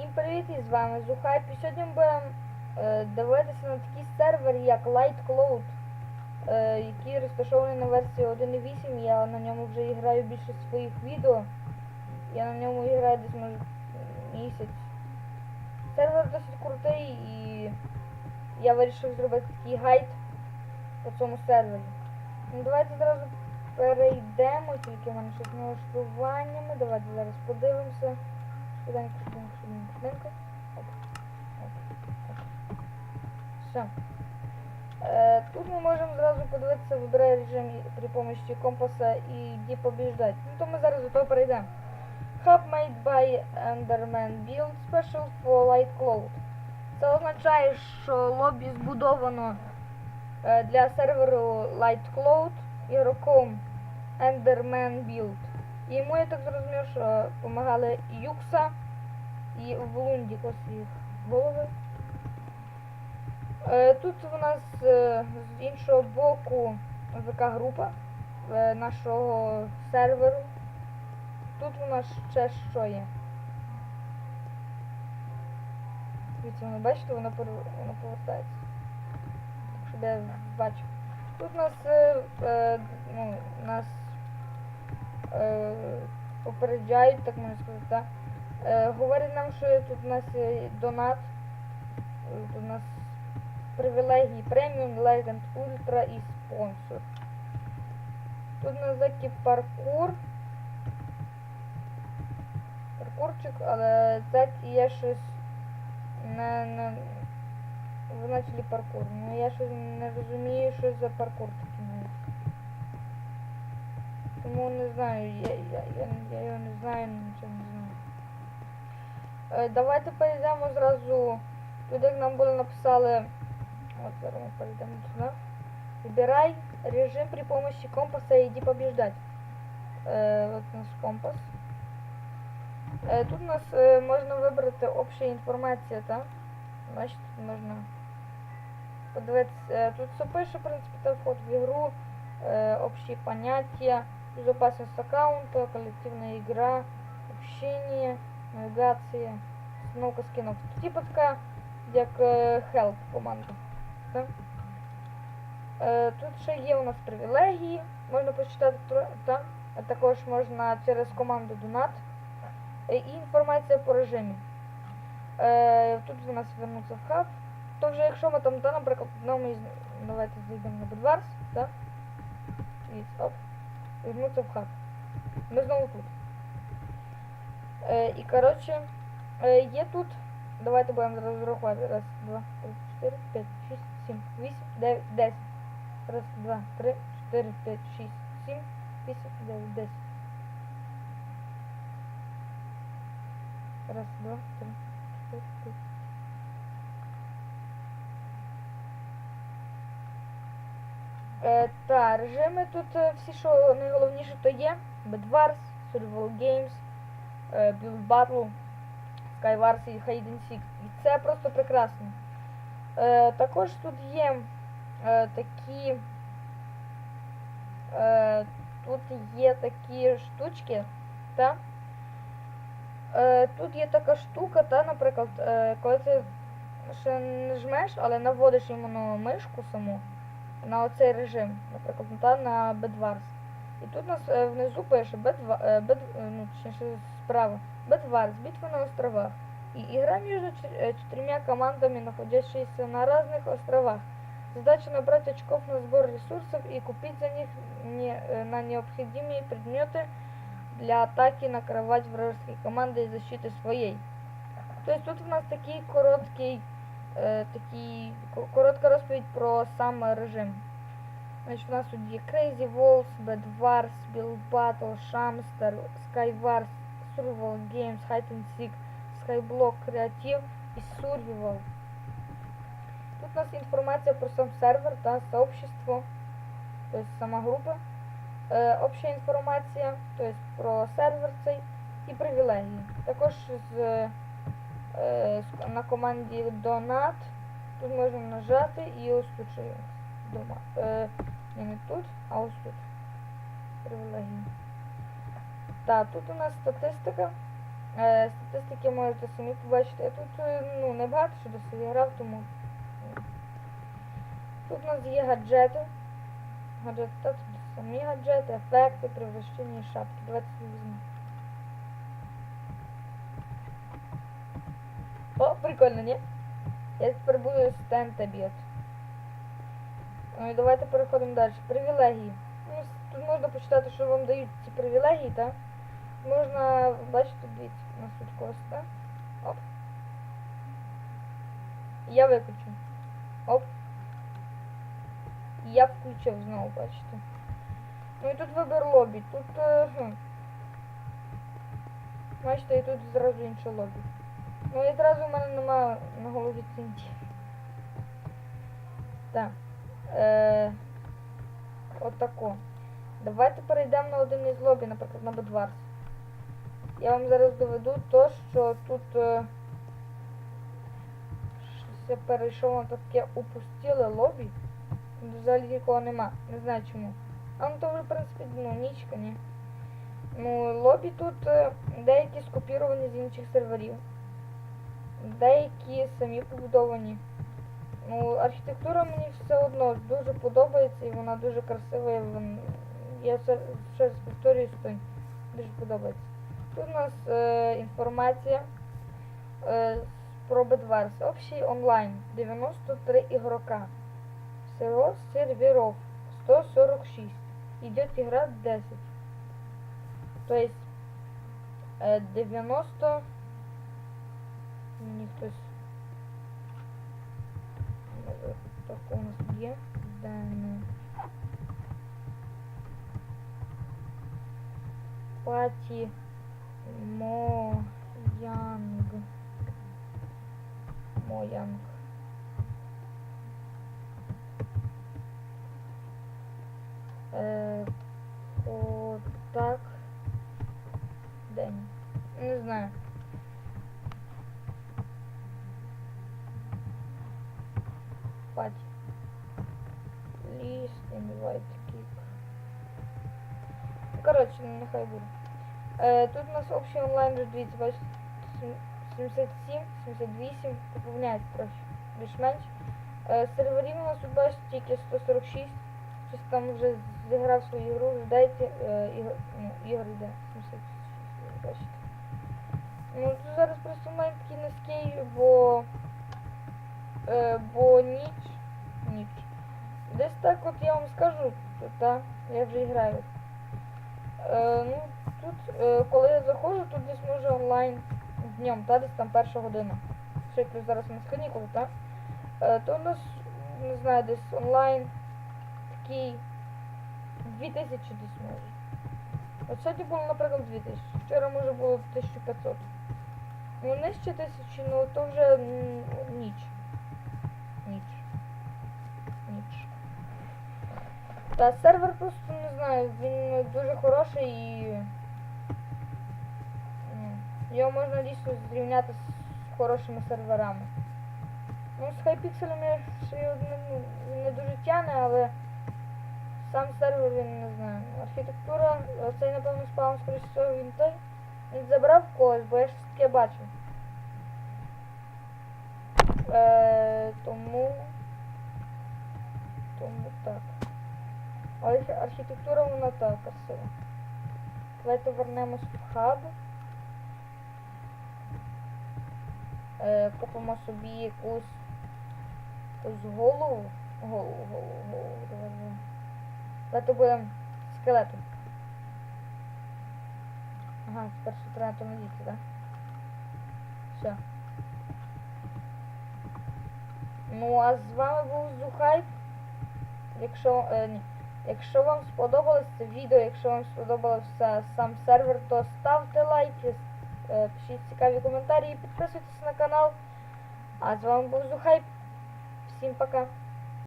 Всім привіт, і з вами Зухайп. І сьогодні ми будемо е, дивитися на такий сервер, як Light Cloud, е, який розташований на версії 1.8. Я на ньому вже граю більше своїх відео. Я на ньому граю десь може місяць. Сервер досить крутий і я вирішив зробити такий гайд по цьому сервері. Ну давайте зразу перейдемо, тільки в мене щось налаштуваннями. Давайте зараз подивимося. Швиденько, швиденько, швиденько, оп. Все. Е, тут ми можемо зразу подивитися, вибирає режим при помощі компаса і йди побіждати. Ну то ми зараз до того перейдемо. Hub made by Enderman Build Special for Light Cloud. Це означає, що лобі збудовано е, для серверу Light Cloud ігроком Enderman Build. І йому я так зрозумів, що допомагали Юкса і Влунді ось їх голови. Е, тут у нас е, з іншого боку ВК група е, нашого серверу. Тут у нас ще що є. Дивіться, ви бачите, воно, воно повертається. Так, щоб я бачив. Тут у нас, ну, нас попереджають, так можна сказати, так? Е, говорять нам, що тут у нас донат, е, тут у нас привілегії преміум, легенд, ультра і спонсор. Тут у нас таки паркур. Паркурчик, але це є щось не, не в началі паркур. Ну я щось не розумію, що за паркур такий. Тому не знаю, я, я, я, я його не знаю, нічого не знаю. Е, давайте перейдемо зразу туди, як нам було написали. От зараз ми перейдемо туди. Вибирай режим при помощи компаса и иди побеждать. Е, от у нас компас. Е, тут у нас е, можна вибрати обща інформація, так? Значить, тут можна подивитися. Е, тут все пише, в принципі, та вход в игру, е, общие понятия, безопасность аккаунта, коллективная игра, общение, навигация, Скинов. Тут типа така, як е, help команда. Так? Е, тут ще є у нас привілегії, можна почитати тро- та, а також можна через команду Donat Е, і інформація по режимі. Е, тут у нас вернуться в хаб. То вже якщо ми там, та, наприклад, ну, ми з- давайте зайдемо на так? І оп. Вернуться в хаб. Ми знову тут. Е, і коротше, е, є тут. Давайте будемо зараз рахувати. Раз, два, три, чотири, п'ять, шість, сім, вісім, дев'ять, десять. Раз, два, три, чотири, п'ять, шість, сім, вісім, дев'ять, десять. Раз, два, три, чотири, п'ять. Е, та, режими тут е, всі, що найголовніше, то є Bedwars, Survival Games, Build Battle, Skywars і and Seek. І це просто прекрасно. Е, також тут є е, такі. Е, тут є такі штучки, та? Е, тут є така штука, та, наприклад, е, коли ти ще не жмеш, але наводиш іменно мишку саму на оцей режим, наприклад, та, на Bedwars. І тут у нас е, внизу пише Bedwa- е, Bed, е, ну, точніше справа. Bedwars, битва на островах. И игра между чет- э, четырьмя командами, находящиеся на разных островах. Задача набрать очков на сбор ресурсов и купить за них не, э, на необходимые предметы для атаки накрывать вражеские команды и защиты своей. То есть тут у нас такий короткий, е, такий, ко- коротка розповідь про сам режим. Значить, у нас тут Crazy Walls, Bed Wars, Build Battle, Shamster, Skywars, Survival Games, Hide and Seek, Skyblock, Creative і Survival. Тут у нас інформація про сам сервер та сообщество, тобто сама група. Е, обща інформація, тобто про сервер цей і привілегії. Також з, е, на команді Donat тут можна нажати і ось тут ще дома. Е, ні, не тут, а ось тут. Привілегії. Так, тут у нас статистика. Е, статистики можете самі побачити. Я тут е, ну, не багато що досі грав, тому. Тут у нас є гаджети. Гаджети, та тут самі гаджети, ефекти, превращення і шапки. Давайте візьмемо. О, прикольно, ні? Я тепер буду стента б'єт. Ну і давайте переходимо далі. Привілегії. Ну, тут можна почитати, що вам дають ці привілегії, так? Можна, бачите, дивіться, у нас тут когось. Оп. Я виключу. Оп. Я включив знову, бачите. Ну і тут вибір лобі. Тут. е. Бачите, і тут зразу інше лобі. Ну і зразу в мене немає на голові цинті. Так. Е, отако. Давайте перейдемо на один із лобі, наприклад, на Бедварс. Я вам зараз доведу то, що тут е, щось перейшов на таке упустіле лобі. Взагалі нікого нема. Не знаю чому. А ну то вже, в принципі, ну, нічка, ні. Ну, лобі тут е, деякі скопіровані з інших серверів. Деякі самі побудовані. Ну, архітектура мені все одно дуже подобається і вона дуже красива. І вон- Я ще повторюю, що дуже подобається. Тут у нас е, інформація е, про Bedwars. Общий онлайн 93 игрока. Всего серверов 146. Идет игра 10. То есть э, 90 Мені хтось так у нас є Дане Паті Моянг Моянг Е, Отак День. Не знаю. Паті. Ліс, invite kick. Ну, Коротше, ну, нехай буде. Е, тут у нас общий онлайн вже дивіться, бачите, 77, 78, поповняється трохи, більш-менш. Е, серверів у нас тут бачите тільки 146. Хтось там вже зіграв свою ігру, ждайте, е, ну, ігор йде 76, бачите. Ну, тут зараз просто онлайн такий низький, бо, бо ніч, ніч. Десь так от я вам скажу, то, та, я вже граю. Е, ну, тут, е, коли я заходжу, тут десь може онлайн днем, та десь там перша година. Ще плюс зараз у нас канікули, так? Е, то у нас, не знаю, десь онлайн такий 2000 десь може. От сьогодні було, наприклад, 2000. Вчора може було 1500. Ну, нижче тисячі, ну то вже ніч. Ніч. Ніч. Та сервер просто не знаю, дуже хороший і. ну, Його можна дійсно зрівняти з хорошими серверами. Ну, з хайпікселями ще й ну, він не дуже тяне, але сам сервер він не знаю. Архітектура, цей напевно спаун, скоріше всього, він той. Він забрав когось, бо я щось таке бачив. Е, тому. Тому так. Але архі- архітектура вона так красива. Давайте вернемось в хаб. Е, купимо собі якусь, якусь голову. Голову, голову, голову. Давай, давай. Давайте будемо скелетом. Ага, ще треба то надіти, так? Все. Ну, а з вами був Зухайп. Якщо, е, ні. Якщо вам сподобалось це відео, якщо вам сподобався сам сервер, то ставте лайки, е, пишіть цікаві коментарі і підписуйтесь на канал. А з вами був Зухайп. Всім пока.